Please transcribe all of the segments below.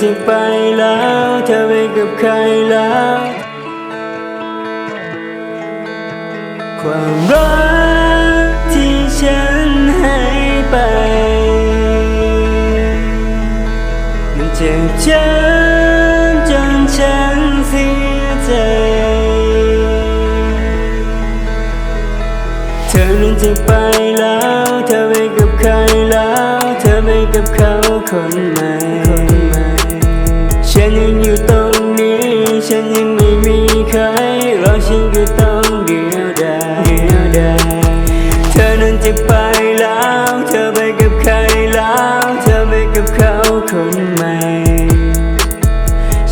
จะไปแล้วเธอไปกับใครแล้ว ความรักที่ฉันให้ไป มันเจ็บช้ำจนฉันเสียใจ เธอนั้นจะไปแล้ว เธอไปกับใครแล้ว เธอไปกับเขาคนใหม่ฉัน จะไปแล้ว เธอไปกับใครแล้ว เธอไปกับเขาคนใหม่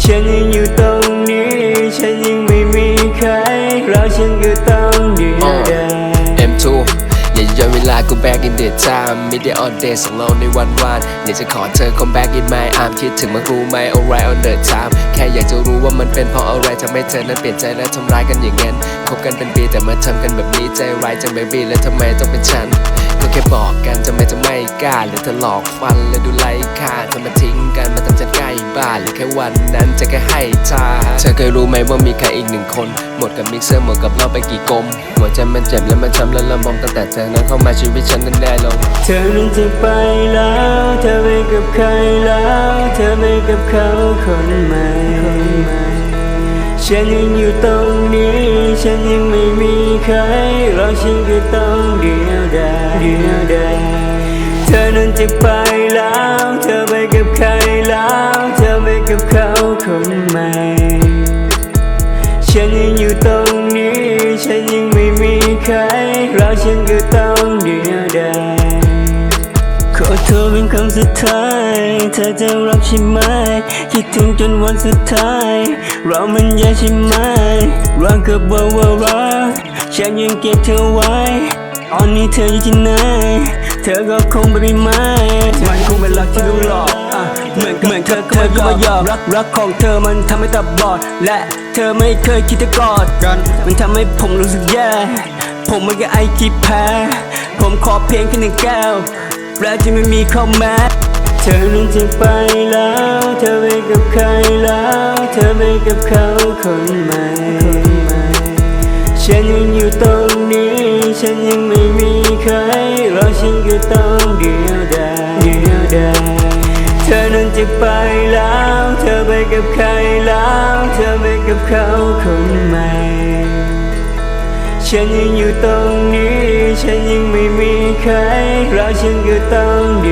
ฉันยังอยู่ตรงนี้ ฉันยังไม่มีใครรอฉันก็ต้องเดียวดาย M2 อย่าย้อนเวลากู back in the time ไม่ได้ on day สองเราในวันวานอยากจะขอเธอ come back in my arm คิดถึงมันรู้ไหม alright on the time แค่อยากจะ ทำให้เธอนั้นเปลี่ยนใจและทำร้ายกันอย่างนั้นคบกันเป็นปีแต่มาทำกันแบบนี้ใจร้ายจัง baby แล้วทำไมต้องเป็นฉันก็แค่บอกกันทำไมจะไม่กล้าหรือเธอหลอกฟันและดูไร้ค่าเธอมาทิ้งกันมาทำฉันใกล้บ้านหรือแค่วันนั้นจะแค่ให้ทาเธอเคยรู้ไหมว่ามีใครอีกหนึ่งคน หมดกับมิกเซอร์หมดกับเราไปกี่กลมหัวใจมันเจ็บและมันช้ำและระบมตั้งแต่เธอนั้นเข้ามาชีวิตฉันนั้นแน่ลงเธอนั้นจะไปแล้ว เธอไปกับใครแล้ว เธอไปกับเขาคนใหม่ ฉันยังอยู่ตรงนี้ ฉันยังไม่มีใครรอฉันก็ต้องเดียวดายเดียวดายเธอนั้นจะไปแล้ว เธอไปกับใครแล้ว เธอไปกับเขาคนใหม่ ฉันยังอยู่ตรงนี้ ฉันยังไม่มีใครรอฉันก็ต้องเดียว ขอโทษเป็นคำสุดท้าย เธอจะรับใช่ไหม คิดถึงจนวันสุดท้าย เรามันแย่ใช่ไหมรักก็บอกว่ารักฉันยังเก็บเธอไว้ตอนนี้เธออยู่ที่ไหน เธอก็คงไม่มีไม้มันคงเป็นรักที่รู้หลอกอะเหมือนเหมือนเธอเธอก็มายอมรักรักของเธอมันทำให้ตาบอด และเธอไม่เคยคิดจะกอดกัน มันทำให้ผมรู้สึกแย่ ผมไม่ก็ไอคิดแพ้ ผมขอเพียงแค่หนึ่งแก้ว แล้วจะไม่มีข้อแม้เธอนั้นจะไปแล้ว เธอไปกับใครแล้ว เธอไปกับเขาคนใหม่ฉันยังอยู่ตรงนี้ ฉันยังไม่มีใครรอฉันก็ต้องเดียวดายเดียวดายเธอนั้นจะไปแล้ว เธอไปกับใครแล้ว เธอไปกับเขาคนใหม่ฉันยังอยู่ตรงนี้ ฉันยังไม่มี ใครรอฉันก็ต้องดี